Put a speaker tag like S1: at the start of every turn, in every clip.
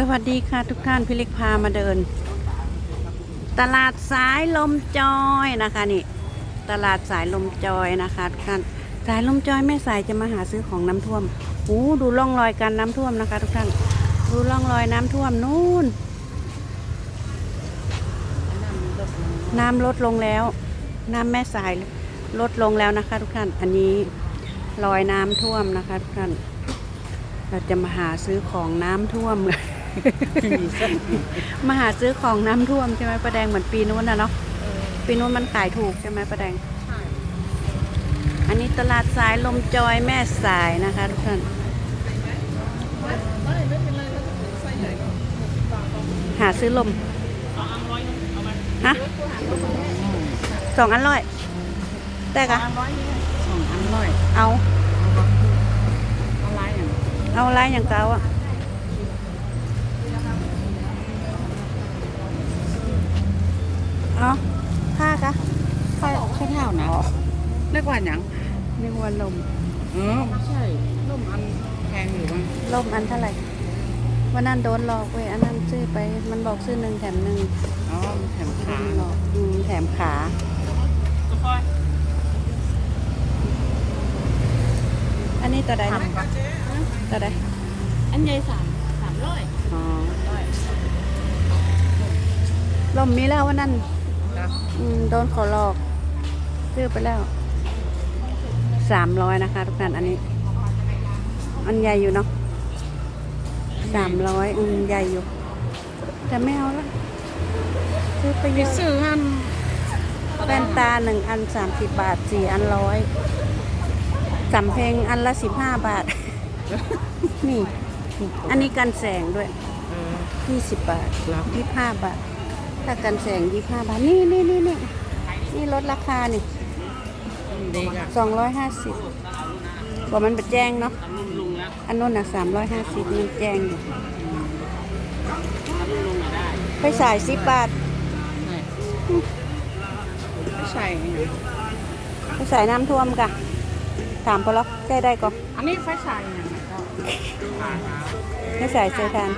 S1: สวัสดีค่ะทุกท่านพี่เล็กพามาเดิน ตลาดสายลมจอยนะคะนี่ ตลาดสายลมจอยนะคะทุกท่านสายลมจอยแม่สายจะมาหาซื้อของน้ำท่วมโอ้ดูร่องรอยการน้ำท่วมนะคะ ทุกท่านดูร่องรอยน้ำท่วมนู่น น้ำลดลงแล้ว น้ำแม่สายลดลงแล้วนะคะ ทุกท่านอันนี้รอยน้ำท่วมนะคะ ทุกท่านเราจะมาหาซื้อของน้ำท่วมเลย มาหาซื้อของน้ำท่วมใช่ไหมประแดงเหมือนปีนู้นนะเนาะปีนู้นมันขายถูกใช่ไหมประแดงอันนี้ตลาดสายลมจอยแม่สายนะคะทุกท่านหาซื้อลมฮะสองอันร้อยได้กะ
S2: สองอันร้อย
S1: เอา
S2: อะไรอะ
S1: เอาอะไรอย่างเก่าอะ เอาผ้ากะ
S2: ข้าวข้าวเท่านะเรียกว่าอย่าง
S1: นึกว่าลม
S2: เออไม่ใช่ร่มอันแพงอยู่บ้าง
S1: ลมอันเท่าไหร่วันนั้นโดนหลอกเว้ยอันนั้นซื้อไปมันบอกซื้อหนึ่งแถมหนึ่ง
S2: อ๋อมันแถม
S1: โด
S2: ขาน
S1: หลอกอืมแถมขาอันนี้ตัวใดนะตัวใด
S2: อันใหญ่สามสามร้อย
S1: อ๋อลมมีแล้ววันนั้น
S2: ครับ
S1: อืมโดนเขาหลอกซื้อไปแล้วสามร้อยนะคะ ทุกท่านอันนี้ อันใหญ่อยู่เนาะสามร้อยอืมใหญ่อยู่ แต่ไม่เอาละซื้อไปเย
S2: ไป
S1: อะ
S2: ซื้อหัน
S1: แว่นตาหนึ่งอันสามสิบบาทสี่อันร้อยสำเพลงอันละสิบห้าบาท นี่ อันนี้กันแสงด้วย
S2: เออ
S1: ยี่สิบบาท
S2: ครับ
S1: ยี่ห้าบาท ถ้ากันแสงยี่ห้าบาท นี่นี่นี่นี่นี่ลดราคานี่
S2: เด็กอะ
S1: สองร้อยห้าสิบบอกมันไปแจ้งเนาะ อันนู้นน่ะสามร้อยห้าสิบมันแจ้งอยู่ไปสายสิบบาท
S2: ไม่ใช่เนี่ย
S1: ไปสายน้ำท่วมกะถามพอล็อกใช้ได้ก็
S2: อันนี้ไฟฉายอย่างไรก็
S1: ไม่สายเจอทาน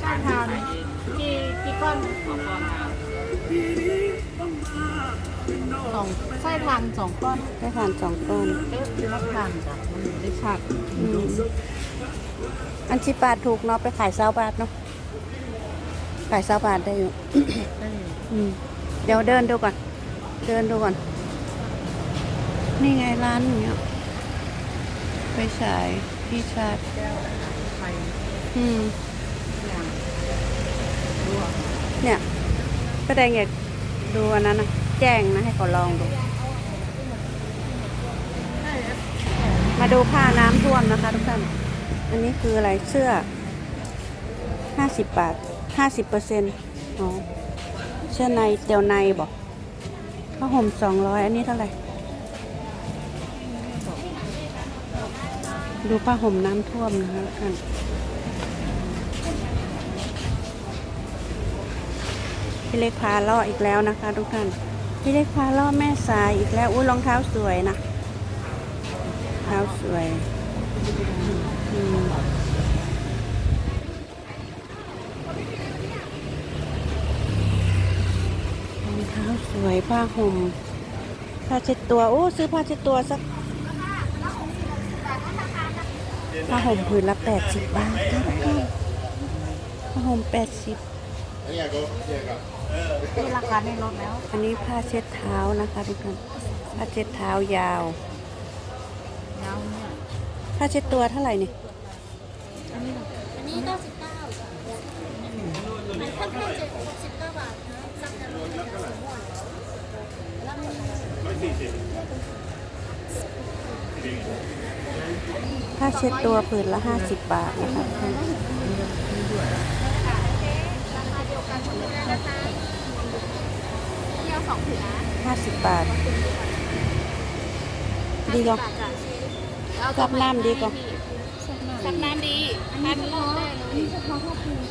S2: ใช่ทาน กี่กี่ก้อนสองก้อนสองไส้ทานสองก้อน
S1: ได้ทานสองก้อน
S2: เอ๊ะคือรับทานจ้ะมันได้ชัด
S1: อืมอันชิบาทถูกเนาะไปขายเซาบาทเนาะขายเซาบาทได้อยู่
S2: ได้
S1: อืมเดี๋ยวเดินดูก่อน เดินดูก่อน นี่ไงร้านอย่างเงี้ยไปฉายพี่ชาร์จ
S2: แก้วไฟ
S1: อืม
S2: อย่างรั่ว
S1: เนี่ยก็แดงอยากดูอันนั้นนะแจ้งนะให้เขาลองดู มาดูผ้าน้ำท่วมนะคะทุกท่าน อันนี้คืออะไรเสื้อห้าสิบบาทห้าสิบเปอร์เซ็นต์อ๋อเสื้อในเตียวในบอกผ้าห่มสองร้อยอันนี้เท่าไหร่ ดูผ้าห่มน้ำท่วมนะคะทุกท่าน พี่เล็กพาล่ออีกแล้วนะคะ ทุกท่าน พี่เล็กพาล่อแม่สายอีกแล้วอุ้ยรองเท้าสวยนะเท้าสวยรองเท้าสวยผ้าห่มผ้าเช็ดตัว โอ้ ซื้อผ้าเช็ดตัวสักผ้าห่มผืนละแปดสิบบาทค่ะทุกท่านผ้าห่มแปดสิบ
S2: ที่ราคาในรถแล้ว
S1: อันนี้ผ้าเช็ดเท้านะคะทุกท่านผ้าเช็ดเท้ายาว
S2: ยาวเนี่ย
S1: ผ้าเช็ดตัวเท่าไหร่นี่
S2: อันนี้
S3: อันนี้99มันค่อนข้างจะ69บาทนะสักแต่ละสีม่วงแล้วมี
S1: ผ้าเช็ดตัวผืนละห้าสิบบาทนะคะทุกท่าน
S3: เที่ยวส องผืนนะ
S1: ห้าสิบบาท ดีกว่า
S3: บาทจ้ะ
S1: ซับน้ำดีกว่า
S3: ซับน้ำดีอันนี้ได้เลย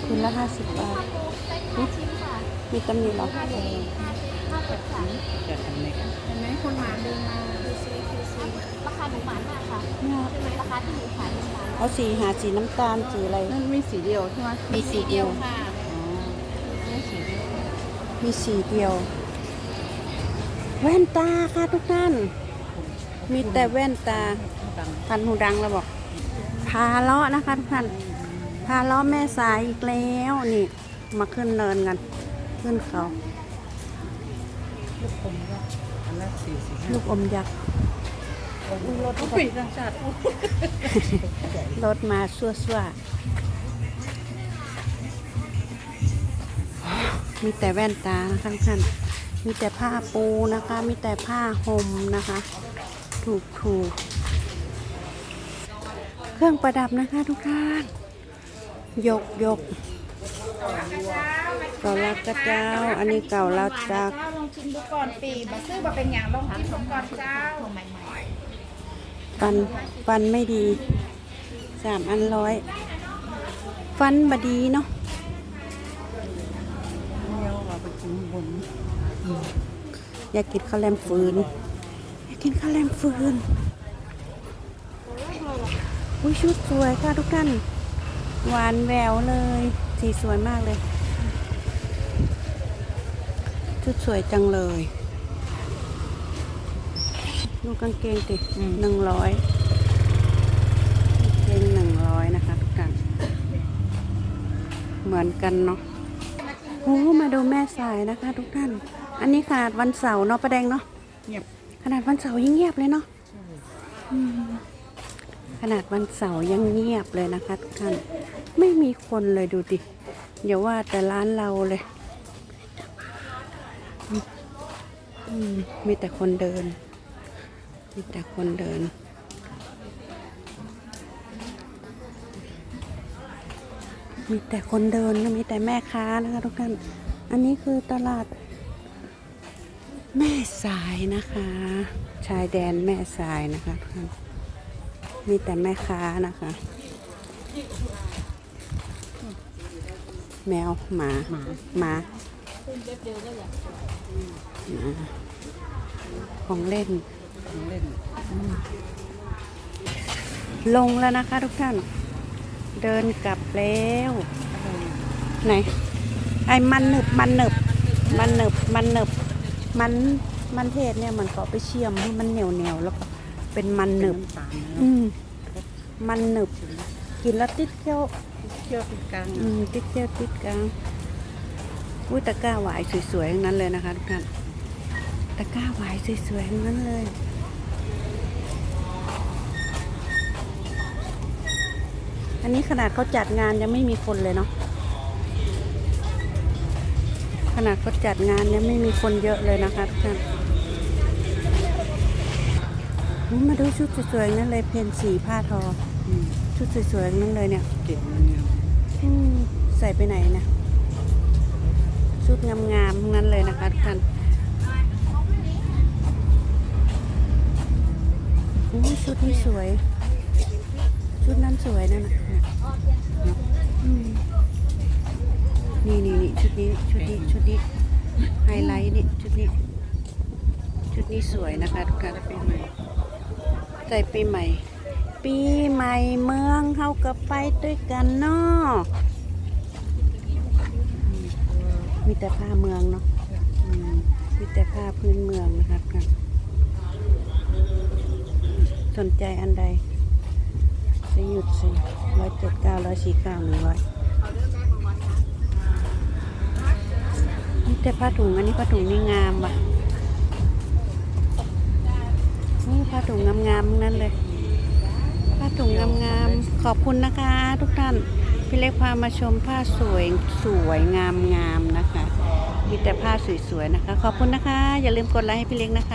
S1: ผืนละห้าสิบบาท
S3: ห้าชิ้นค่ะ
S1: มีตำหนิเหรอ
S3: ห้าชิ้นห้าชิ้นห้าสิบสาม
S2: จะทำในกัน
S3: เห็นไหมคนหมาเดินมาดูซิดูซิราคาคาหนูหวานมากค่ะ
S1: เนี่ย
S3: ใช่ไหมราคาที่หนูขายหนูหวาน
S1: เอาสีหาสีน้ำตาลสีอะไร
S2: นั่นมีสีเดียวใช่ไหม
S1: มีสีเดียว
S3: ค่ะ
S2: มีสีเดียว
S1: มีสีเดียว แว่นตาค่ะทุกท่าน มีแต่แว่นตา
S2: ตัง
S1: พันหูดังแล้วบอก พาเลาะนะคะทุกท่าน พาเลาะแม่สายอีกแล้วนี่ มาขึ้นเนินกัน ขึ้นเขา
S2: ลูกคมก็อันละสี่สิบ
S1: ลูกอมยักษ์
S2: รถปีต่างชาติ
S1: รถมาสั่วสั่วมีแต่แว่นตานะคะทุกท่าน มีแต่ผ้าปูนะคะ มีแต่ผ้าห่มนะคะ ถูกถูกเครื่องประดับนะคะทุกท่านยกยกเก่าลักกระเจ้า อันนี้เก่าลักจาก
S2: ลองชิมดูก่อนปีมาซื้อมาเป็นอย่างลองชิมก่อนเจ้า
S1: ฟันฟันไม่ดีสามอันร้อย ฟันบดีเนาะ
S2: เนี้ยว่าไปกินบน
S1: อยากกินข้าวแลมฟืนอยากกินข้าวแลมฟืนอุ้ยชุดสวยค่ะทุกท่าน หวานแววเลย สีสวยมากเลย ชุดสวยจังเลย ดูกางเกงติหนึ่งร้อยเกงหนึ่งร้อยนะคะทุกท่านเหมือนกันเนาะโอ้มาดูแม่สายนะคะทุกท่าน อันนี้ขนาดวันเสาร์เนาะประแดงเนาะ
S2: เงียบ
S1: ขนาดวันเสาร์ยังเงียบเลยเนาะอืมขนาดวันเสาร์ยังเงียบเลยนะคะทุกท่านไม่มีคนเลยดูดิอย่าว่าแต่ร้านเราเลยอืมอืมมีแต่คนเดิน มีแต่คนเดิน มีแต่คนเดินนะมีแต่แม่ค้านะคะทุกท่าน อันนี้คือตลาด แม่สายนะคะ ชายแดนแม่สายนะคะท่านมีแต่แม่ค้านะคะ แมวหมา
S2: หมา
S1: หมาหมาของเล่น
S2: ของเล่น
S1: ลงแล้วนะคะทุกท่าน เดินกลับแล้ว ไหน ไอ้มันหนึบมันหนึบมันหนึบมันหนึบ มันมันเทศเนี่ยมันก็เอาไปเชื่อมให้มันเหนียวเหนียวๆแล้วก็เป็นมันหนึบ
S2: น้ำตาล
S1: อืมมันหนึบ กินแล้วติดเกี้ยว
S2: เคี่ยวติดกลาง
S1: อืมติดเกี้ยวติดกลางอุ้ยตะกร้าหวายสวยๆทั้งนั้นเลยนะคะทุกท่านตะกร้าหวายสวยๆทั้งนั้นเลยอันนี้ขนาดเขาจัดงานยังไม่มีคนเลยเนาะ นาดเขาจัดงานยังไม่มีคนเยอะเลยนะคะทุกท่านอุ๊ยมาดูชุดสวยๆนั่นเลยเพนสีผ้าทอ
S2: อืม
S1: ชุดสวยๆนั่นเลยเนี่ย
S2: เก็บมันเนี่ย
S1: อืมใส่ไปไหนนะ ชุดงามๆทั้งนั้นเลยนะคะทุกท่านอู้ชุดนี้สวย ชุดนั้นสวยนั่นนะอืมนี่นี่นี่ ชุดนี้ชุดนี้ชุดนี้ไฮไลท์นี่ชุดนี้ ชุดนี้สวยนะคะทุกท่าน
S2: ปีใหม่
S1: ใส่ปีใหม่ ปีใหม่เมืองเข้ากับไปด้วยกันเนาะมีแต่ผ้าเมืองเนาะมีแต่ผ้าพื้นเมืองนะคะทุกท่านสนใจอันใดจะหยุดสิร้อยเจ็ดเก้าร้อยสี่เก้าหนึ่งร้อยมี แต่ผ้าถุงอันนี้ผ้าถุงนี่งามว่ะนี่ผ้าถุงงามๆนั่นเลยผ้าถุงงามๆขอบคุณนะคะ ทุกท่านพี่เล็กพามาชมผ้าสวยสวยงามๆนะคะ มีแต่ผ้าสวยๆนะคะ ขอบคุณนะคะ อย่าลืมกดไลค์ให้พี่เล็กนะคะ